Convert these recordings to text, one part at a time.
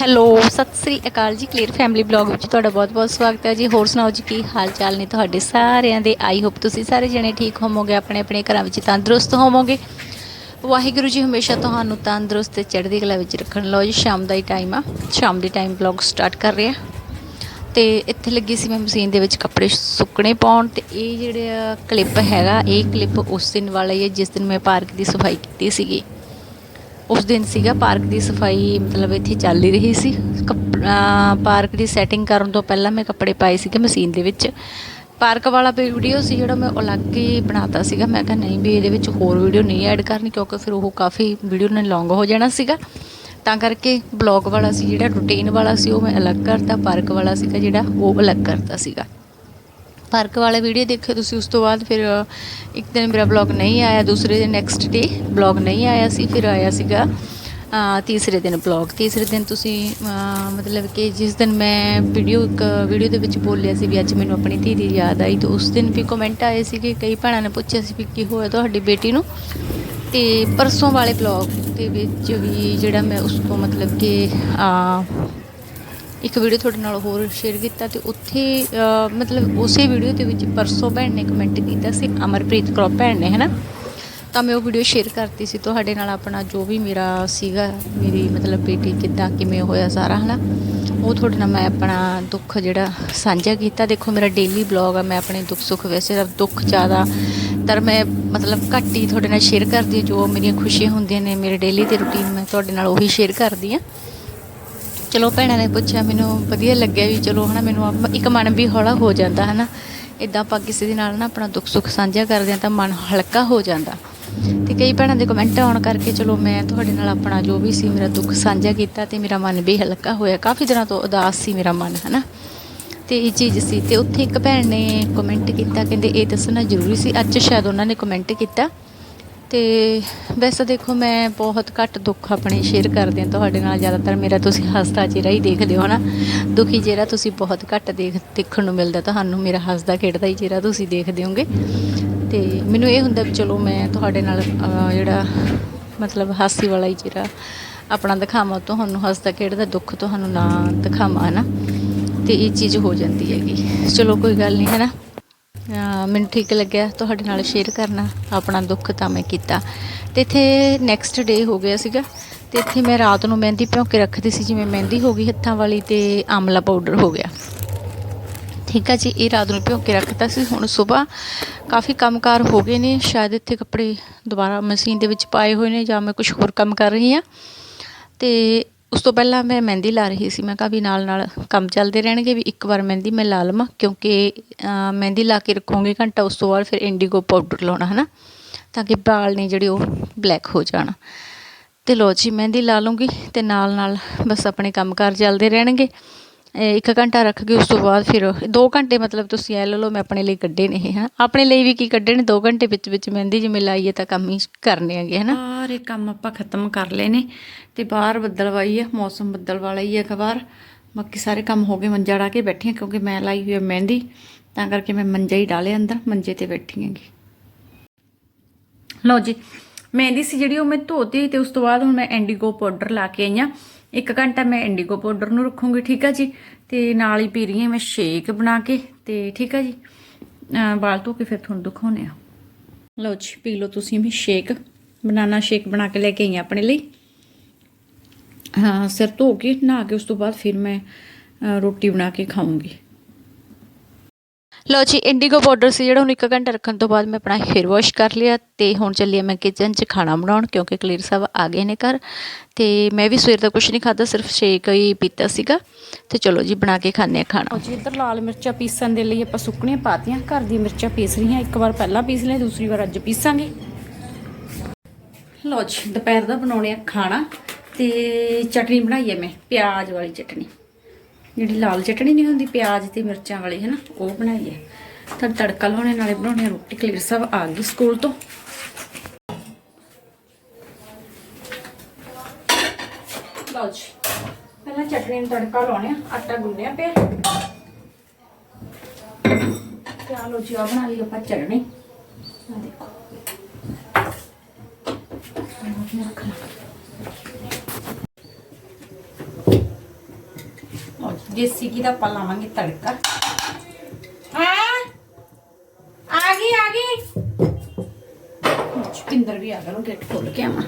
Hello, Sat Sri ਅਕਾਲ ਜੀ clear family blog ਵਿੱਚ ਤੁਹਾਡਾ ਬਹੁਤ-ਬਹੁਤ ਸਵਾਗਤ ਹੈ ਜੀ। ਹੋਰ ਸੁਣਾਓ ਜੀ, ਕੀ ਹਾਲ ਚਾਲ ਨੇ ਤੁਹਾਡੇ ਸਾਰਿਆਂ ਦੇ? ਆਈ ਹੋਪ ਤੁਸੀਂ ਸਾਰੇ ਜਣੇ ਠੀਕ ਹੋਵੋਗੇ ਆਪਣੇ ਆਪਣੇ ਘਰਾਂ ਵਿੱਚ ਤੰਦਰੁਸਤ ਹੋਵੋਗੇ। ਵਾਹਿਗੁਰੂ ਜੀ ਹਮੇਸ਼ਾ ਤੁਹਾਨੂੰ ਤੰਦਰੁਸਤ ਤੇ ਚੜ੍ਹਦੀ ਕਲਾ ਵਿੱਚ ਰੱਖਣ। ਲਓ ਜੀ, ਸ਼ਾਮ ਦਾ ਹੀ ਟਾਈਮ ਆ। ਸ਼ਾਮ ਦੇ ਟਾਈਮ ਬਲੌਗ ਸਟਾਰਟ ਕਰ ਰਹੇ ਆ। ਤੇ ਇੱਥੇ ਲੱਗੀ ਸੀ ਮੈਂ ਮਸ਼ੀਨ ਦੇ ਵਿੱਚ ਕੱਪੜੇ ਸੁੱਕਣੇ ਪਾਉਣ ਤੇ ਇਹ ਜਿਹੜਾ ਕਲਿੱਪ ਹੈਗਾ, ਇਹ ਕਲਿੱਪ ਉਸ ਦਿਨ ਵਾਲਾ ਹੀ ਹੈ, ਜਿਸ ਦਿਨ ਮੈਂ ਪਾਰਕ ਦੀ ਸਫ਼ਾਈ ਕੀਤੀ ਸੀਗੀ। ਉਸ ਦਿਨ ਸੀਗਾ ਪਾਰਕ ਦੀ ਸਫ਼ਾਈ ਮਤਲਬ ਇੱਥੇ ਚੱਲ ਹੀ ਰਹੀ ਸੀ। ਕੱਪ- ਪਾਰਕ ਦੀ ਸੈਟਿੰਗ ਕਰਨ ਤੋਂ ਪਹਿਲਾਂ ਮੈਂ ਕੱਪੜੇ ਪਾਏ ਸੀਗੇ ਮਸ਼ੀਨ ਦੇ ਵਿੱਚ। ਪਾਰਕ ਵਾਲਾ ਵੀਡੀਓ ਸੀ ਜਿਹੜਾ ਮੈਂ ਅਲੱਗ ਹੀ ਬਣਾਤਾ ਸੀਗਾ। ਮੈਂ ਕਿਹਾ ਨਹੀਂ ਵੀ ਇਹਦੇ ਵਿੱਚ ਹੋਰ ਵੀਡੀਓ ਨਹੀਂ ਐਡ ਕਰਨੀ ਕਿਉਂਕਿ ਫਿਰ ਉਹ ਕਾਫੀ ਵੀਡੀਓ ਨੇ ਲੌਂਗ ਹੋ ਜਾਣਾ ਸੀਗਾ। ਤਾਂ ਕਰਕੇ ਬਲੌਗ ਵਾਲਾ ਸੀ ਜਿਹੜਾ ਰੂਟੀਨ ਵਾਲਾ ਸੀ ਉਹ ਮੈਂ ਅਲੱਗ ਕਰਤਾ। ਪਾਰਕ ਵਾਲਾ ਸੀਗਾ ਜਿਹੜਾ, ਉਹ ਅਲੱਗ ਕਰਤਾ ਸੀਗਾ। ਪਾਰਕ ਵਾਲਾ ਵੀਡੀਓ ਦੇਖਿਓ ਤੁਸੀਂ, ਉਸ ਤੋਂ ਬਾਅਦ ਫਿਰ ਇੱਕ ਦਿਨ ਮੇਰਾ ਬਲੌਗ ਨਹੀਂ ਆਇਆ, ਦੂਸਰੇ ਦਿਨ ਨੈਕਸਟ ਡੇ ਬਲੌਗ ਨਹੀਂ ਆਇਆ ਸੀ, ਫਿਰ ਆਇਆ ਸੀਗਾ ਤੀਸਰੇ ਦਿਨ ਬਲੌਗ ਤੀਸਰੇ ਦਿਨ ਤੁਸੀਂ ਮਤਲਬ ਕਿ ਜਿਸ ਦਿਨ ਮੈਂ ਵੀਡੀਓ ਇੱਕ ਵੀਡੀਓ ਦੇ ਵਿੱਚ ਬੋਲਿਆ ਸੀ ਵੀ ਅੱਜ ਮੈਨੂੰ ਆਪਣੀ ਧੀ ਦੀ ਯਾਦ ਆਈ, ਤਾਂ ਉਸ ਦਿਨ ਵੀ ਕਮੈਂਟ ਆਏ ਸੀਗੇ ਕਈ ਭੈਣਾਂ ਨੇ ਪੁੱਛਿਆ ਸੀ ਵੀ ਕੀ ਹੋਇਆ ਤੁਹਾਡੀ ਬੇਟੀ ਨੂੰ। ਤੇ ਪਰਸੋਂ ਵਾਲੇ ਬਲੌਗ ਦੇ ਵਿੱਚ ਵੀ ਜਿਹੜਾ ਮੈਂ ਉਸ ਤੋਂ ਮਤਲਬ ਕਿ ਇੱਕ ਵੀਡੀਓ ਤੁਹਾਡੇ ਨਾਲ ਹੋਰ ਸ਼ੇਅਰ ਕੀਤਾ ਤੇ ਉੱਥੇ ਮਤਲਬ ਉਸੇ ਵੀਡੀਓ ਦੇ ਵਿੱਚ ਪਰਸੋਂ ਭੈਣ ਨੇ ਕਮੈਂਟ ਕੀਤਾ ਸੀ, ਅਮਰਪ੍ਰੀਤ ਕੌਰ ਭੈਣ ਨੇ, ਹੈਨਾ? ਤਾਂ ਮੈਂ ਉਹ ਵੀਡੀਓ ਸ਼ੇਅਰ ਕਰਤੀ ਸੀ, ਤੁਹਾਡੇ ਨਾਲ ਆਪਣਾ ਜੋ ਵੀ ਮੇਰਾ ਸੀਗਾ, ਮੇਰੀ ਮਤਲਬ ਬੇਟੀ ਕਿੱਦਾਂ, ਕਿਵੇਂ ਹੋਇਆ ਸਾਰਾ, ਹਨਾ? ਉਹ ਤੁਹਾਡੇ ਨਾਲ ਮੈਂ ਆਪਣਾ ਦੁੱਖ ਜਿਹੜਾ ਸਾਂਝਾ ਕੀਤਾ। ਦੇਖੋ, ਮੇਰਾ ਡੇਲੀ ਬਲੌਗ ਆ, ਮੈਂ ਆਪਣੇ ਦੁੱਖ ਸੁੱਖ ਵੈਸੇ ਦਾ ਦੁੱਖ ਜ਼ਿਆਦਾ, ਪਰ ਮੈਂ ਮਤਲਬ ਘੱਟ ਹੀ ਤੁਹਾਡੇ ਨਾਲ ਸ਼ੇਅਰ ਕਰਦੀ ਹਾਂ, ਜੋ ਮੇਰੀਆਂ ਖੁਸ਼ੀਆਂ ਹੁੰਦੀਆਂ ਨੇ, ਮੇਰੇ ਡੇਲੀ ਦੀ ਰੁਟੀਨ ਮੈਂ ਤੁਹਾਡੇ ਨਾਲ ਉਹੀ ਸ਼ੇਅਰ ਕਰਦੀ ਹਾਂ। ਚਲੋ ਭੈਣਾਂ ਨੇ ਪੁੱਛਿਆ, ਮੈਨੂੰ ਵਧੀਆ ਲੱਗਿਆ ਵੀ ਚਲੋ ਹਨਾ, ਮੈਨੂੰ ਆਪ- ਇੱਕ ਮਨ ਵੀ ਹੌਲਾ ਹੋ ਜਾਂਦਾ ਹਨਾ। ਇਦਾਂ ਆਪਾਂ ਕਿਸੇ ਦੇ ਨਾਲ ਨਾ ਆਪਣਾ ਦੁੱਖ ਸੁੱਖ ਸਾਂਝਾ ਕਰਦੇ ਹਾਂ ਤਾਂ ਮਨ ਹਲਕਾ ਹੋ ਜਾਂਦਾ। ਤੇ ਕਈ ਭੈਣਾਂ ਦੇ ਕਮੈਂਟ ਆਉਣ ਕਰਕੇ ਚਲੋ ਮੈਂ ਤੁਹਾਡੇ ਨਾਲ ਆਪਣਾ ਜੋ ਵੀ ਸੀ ਮੇਰਾ ਦੁੱਖ ਸਾਂਝਾ ਕੀਤਾ ਤੇ ਮੇਰਾ ਮਨ ਵੀ ਹਲਕਾ ਹੋਇਆ। ਕਾਫੀ ਦਿਨਾਂ ਤੋਂ ਉਦਾਸ ਸੀ ਮੇਰਾ ਮਨ, ਹਨਾ। ਤੇ ਇਹ ਚੀਜ਼ ਸੀ ਤੇ ਉੱਥੇ ਇੱਕ ਭੈਣ ਨੇ ਕਮੈਂਟ ਕੀਤਾ, ਕਹਿੰਦੇ ਇਹ ਦੱਸਣਾ ਜ਼ਰੂਰੀ ਸੀ। ਅੱਜ ਸ਼ਾਇਦ ਉਹਨਾਂ ਨੇ ਕਮੈਂਟ ਕੀਤਾ। ਤੇ ਵੈਸੇ ਦੇਖੋ ਮੈਂ ਬਹੁਤ ਘੱਟ ਦੁੱਖ ਆਪਣੇ ਸ਼ੇਅਰ ਕਰਦੀ ਹਾਂ ਤੁਹਾਡੇ ਨਾਲ, ਜ਼ਿਆਦਾਤਰ ਮੇਰਾ ਤੁਸੀਂ ਹੱਸਦਾ ਚਿਹਰਾ ਹੀ ਦੇਖਦੇ ਹੋ ਨਾ। ਦੁਖੀ ਚਿਹਰਾ ਤੁਸੀਂ ਬਹੁਤ ਘੱਟ ਦੇਖ, ਦੇਖਣ ਨੂੰ ਮਿਲਦਾ, ਤੁਹਾਨੂੰ ਮੇਰਾ ਹੱਸਦਾ ਖੇਡਦਾ ਹੀ ਚਿਹਰਾ ਤੁਸੀਂ ਦੇਖਦੇ ਹੋਗੇ ਤੇ ਮੈਨੂੰ ਇਹ ਹੁੰਦਾ ਵੀ ਚਲੋ ਮੈਂ ਤੁਹਾਡੇ ਨਾਲ ਜਿਹੜਾ ਮਤਲਬ ਹਾਸੀ ਵਾਲਾ ਹੀ ਚਿਹਰਾ ਆਪਣਾ ਦਿਖਾਵਾਂ, ਤੁਹਾਨੂੰ ਹੱਸਦਾ ਖੇਡਦਾ ਦੁੱਖ ਤੁਹਾਨੂੰ ਨਾ ਦਿਖਾਵਾਂ ਨਾ ਤੇ ਇਹ ਚੀਜ਼ ਹੋ ਜਾਂਦੀ ਹੈਗੀ। ਚਲੋ ਕੋਈ ਗੱਲ ਨਹੀਂ ਹੈ ਨਾ ਮੈਨੂੰ ਠੀਕ ਲੱਗਿਆ ਤੁਹਾਡੇ ਨਾਲ ਸ਼ੇਅਰ ਕਰਨਾ, ਆਪਣਾ ਦੁੱਖ ਤਾਂ ਮੈਂ ਕੀਤਾ। ਤੇ ਇੱਥੇ ਨੈਕਸਟ ਡੇ ਹੋ ਗਿਆ ਸੀਗਾ, ਤੇ ਇੱਥੇ ਮੈਂ ਰਾਤ ਨੂੰ ਮਹਿੰਦੀ ਭਿਉਂ ਕੇ ਰੱਖਦੀ ਸੀ, ਜਿਵੇਂ ਮਹਿੰਦੀ ਹੋ ਗਈ ਹੱਥਾਂ ਵਾਲੀ ਤੇ ਆਮਲਾ ਪਾਊਡਰ ਹੋ ਗਿਆ। ਠੀਕ ਆ ਜੀ, ਇਹ ਰਾਤ ਨੂੰ ਭਿਉਂ ਕੇ ਰੱਖਤਾ ਸੀ, ਹੁਣ ਸਵੇਰ ਕਾਫੀ ਕੰਮਕਾਰ ਹੋ ਗਏ ਨੇ, ਸ਼ਾਇਦ ਇੱਥੇ ਕੱਪੜੇ ਦੁਬਾਰਾ ਮਸ਼ੀਨ ਦੇ ਵਿੱਚ ਪਾਏ ਹੋਏ ਨੇ ਜਾਂ ਮੈਂ ਕੁਝ ਹੋਰ ਕੰਮ ਕਰ ਰਹੀ ਹਾਂ। ਤੇ ਉਸ ਤੋਂ ਪਹਿਲਾਂ ਮੈਂ ਮਹਿੰਦੀ ਲਾ ਰਹੀ ਸੀ। ਮੈਂ ਕਿਹਾ ਵੀ ਨਾਲ ਨਾਲ ਕੰਮ ਚੱਲਦੇ ਰਹਿਣਗੇ, ਵੀ ਇੱਕ ਵਾਰ ਮਹਿੰਦੀ ਮੈਂ ਲਾ ਲਵਾਂ, ਕਿਉਂਕਿ ਮਹਿੰਦੀ ਲਾ ਕੇ ਰੱਖੋਗੇ ਘੰਟਾ, ਉਸ ਤੋਂ ਬਾਅਦ ਫਿਰ ਇੰਡੀਗੋ ਪਾਊਡਰ ਲਾਉਣਾ ਹੈ ਨਾ ਤਾਂ ਕਿ ਵਾਲ ਨੇ ਜਿਹੜੇ ਉਹ ਬਲੈਕ ਹੋ ਜਾਣ। ਤੇ ਲੋ ਜੀ, ਮਹਿੰਦੀ ਲਾ ਲੂੰਗੀ ਤੇ ਨਾਲ ਨਾਲ ਬਸ ਆਪਣੇ ਕੰਮ ਕੰਮਕਾਰ ਚੱਲਦੇ ਰਹਿਣਗੇ। ਇੱਕ ਘੰਟਾ ਰੱਖ ਕੇ ਉਸ ਤੋਂ ਬਾਅਦ ਫਿਰ 2 ਘੰਟੇ ਮਤਲਬ ਤੁਸੀਂ ਐ ਲੈ ਲਓ, ਮੈਂ ਆਪਣੇ ਲਈ ਕੱਢੇ ਨੇ ਇਹ ਹਾਂ। ਆਪਣੇ ਲਈ ਵੀ ਕੀ ਕੱਢੇ ਨੇ? 2 ਘੰਟੇ ਵਿੱਚ ਵਿੱਚ ਮਹਿੰਦੀ ਜਿਵੇਂ ਲਾਈਏ ਤਾਂ ਕੰਮ ਹੀ ਕਰਨੇ ਹੈਗੇ, ਹਨਾ? ਸਾਰੇ ਕੰਮ ਆਪਾਂ ਖਤਮ ਕਰ ਲਏ ਨੇ ਤੇ ਬਾਹਰ ਬੱਦਲਵਾਈ ਹੈ ਮੌਸਮ ਬੱਦਲ ਵਾਲਾ ਹੀ ਹੈ ਖਬਰ ਬਾਕੀ ਸਾਰੇ ਕੰਮ ਹੋ ਗਏ, ਮੰਜਾ ਢਾ ਕੇ ਬੈਠੀਆਂ ਕਿਉਂਕਿ ਮੈਂ ਲਾਈ ਹੋਈ ਹੈ ਮਹਿੰਦੀ। ਤਾਂ ਕਰਕੇ ਮੈਂ ਮੰਜਾ ਹੀ ਡਾਲੇ ਅੰਦਰ, ਮੰਜੇ ਤੇ ਬੈਠੀ ਹਾਂਗੀ। ਲਓ ਜੀ, ਮਹਿੰਦੀ ਸੀ ਜਿਹੜੀ ਉਹ ਮੈਂ ਧੋਤੀ ਤੇ ਉਸ ਤੋਂ ਬਾਅਦ ਹੁਣ ਮੈਂ ਐਂਡੀਗੋ ਪਾਊਡਰ ਲਾ ਕੇ ਆਈ ਆ ਇੱਕ ਘੰਟਾ ਮੈਂ ਇੰਡੀਗੋ ਪਾਊਡਰ ਨੂੰ ਰੱਖੂੰਗੀ, ਠੀਕ ਆ ਜੀ? ਤੇ ਨਾਲ ਹੀ ਪੀ ਰਹੀ ਹਾਂ ਮੈਂ ਸ਼ੇਕ ਬਣਾ ਕੇ, ਤੇ ਠੀਕ ਆ ਜੀ? ਵਾਲ ਧੋ ਕੇ ਫਿਰ ਤੁਹਾਨੂੰ ਦਿਖਾਉਨੇ ਆ ਲਓ ਜੀ, ਪੀ ਲਓ ਤੁਸੀਂ ਵੀ ਸ਼ੇਕ, ਬਨਾਨਾ ਸ਼ੇਕ ਬਣਾ ਕੇ ਲੈ ਕੇ ਆਈ ਆਪਣੇ ਲਈ। ਹਾਂ, ਸਿਰ ਧੋ ਕੇ, ਨਹਾ ਕੇ ਉਸ ਤੋਂ ਬਾਅਦ ਫਿਰ ਮੈਂ ਰੋਟੀ ਬਣਾ ਕੇ ਖਾਉਂਗੀ ਲਓ ਜੀ ਇੰਡੀਗੋ ਪਾਊਡਰ ਸੀ ਜਿਹੜਾ ਹੁਣ ਇੱਕ ਘੰਟਾ ਰੱਖਣ ਤੋਂ ਬਾਅਦ ਮੈਂ ਆਪਣਾ ਹੇਅਰ ਵਾਸ਼ ਕਰ ਲਿਆ ਤੇ ਹੁਣ ਚੱਲੀ ਮੈਂ ਕਿਚਨ 'ਚ ਖਾਣਾ ਬਣਾਉਣ ਕਿਉਂਕਿ ਕਲੀਰ ਸਾਹਿਬ ਆ ਗਏ ਨੇ ਘਰ। ਤੇ ਮੈਂ ਵੀ ਸਵੇਰ ਦਾ ਕੁਝ ਨਹੀਂ ਖਾਦਾ ਸਿਰਫ ਸ਼ੇਕ ਹੀ ਪੀਤਾ ਸੀਗਾ। ਤੇ ਚਲੋ ਜੀ, ਬਣਾ ਕੇ ਖਾਣੇ ਆ ਖਾਣਾ। ਜੀ, ਇੱਧਰ ਲਾਲ ਮਿਰਚਾਂ ਪੀਸਣ ਦੇ ਲਈ ਆਪਾਂ ਸੁੱਕਣੀਆਂ ਪਾਤੀਆਂ। ਘਰ ਦੀਆਂ ਮਿਰਚਾਂ ਪੀਸ ਰਹੀਆਂ, ਇੱਕ ਵਾਰ ਪਹਿਲਾਂ ਪੀਸ ਲਿਆ ਦੂਸਰੀ ਵਾਰ ਅੱਜ ਪੀਸਾਂਗੇ। ਲਓ ਜੀ, ਦੁਪਹਿਰ ਦਾ ਬਣਾਉਣੇ ਆ ਖਾਣਾ ਤੇ ਚਟਨੀ ਬਣਾਈ ਹੈ ਮੈਂ, ਪਿਆਜ਼ ਵਾਲੀ ਚਟਨੀ। ਜਿਹੜੀ ਲਾਲ ਚਟਣੀ ਨਹੀਂ ਹੁੰਦੀ, ਪਿਆਜ਼ ਤੇ ਮਿਰਚਾਂ ਵਾਲੀ ਹੈ ਨਾ ਉਹ ਬਣਾਈ ਹੈ। ਤਾਂ ਤੜਕਾ ਲਾਉਣੇ, ਨਾਲੇ ਬਣਾਉਣੇ ਰੋਟੀ। ਕਲੀਅਰ ਸਭ ਆ ਗਈ ਸਕੂਲ ਤੋਂ। ਲਓ ਜੀ, ਪਹਿਲਾਂ ਚਟਨੀ ਨੂੰ ਤੜਕਾ ਲਾਉਣੇ ਆ। ਆਟਾ ਗੁੰਨਿਆ ਪਿਆ। ਤੇ ਆ ਜੀ ਆ ਬਣਾ ਲਈ ਆਪਾਂ ਚਟਨੀ। ਆ ਦੇਖੋ। ਆਹ ਰੱਖ ਲਾ ਦੇਸੀ ਘੀ ਦਾ ਆਪਾਂ ਲਾਵਾਂਗੇ ਤੜਕਾ। ਹਾਂ? ਆ ਗਈ ਆ ਗਈ। ਚੁਪਿੰਦਰ ਵੀ ਆ ਗਿਆ ਨੂੰ ਗੇਟ ਖੋਲ ਕੇ ਆਵਾਂ।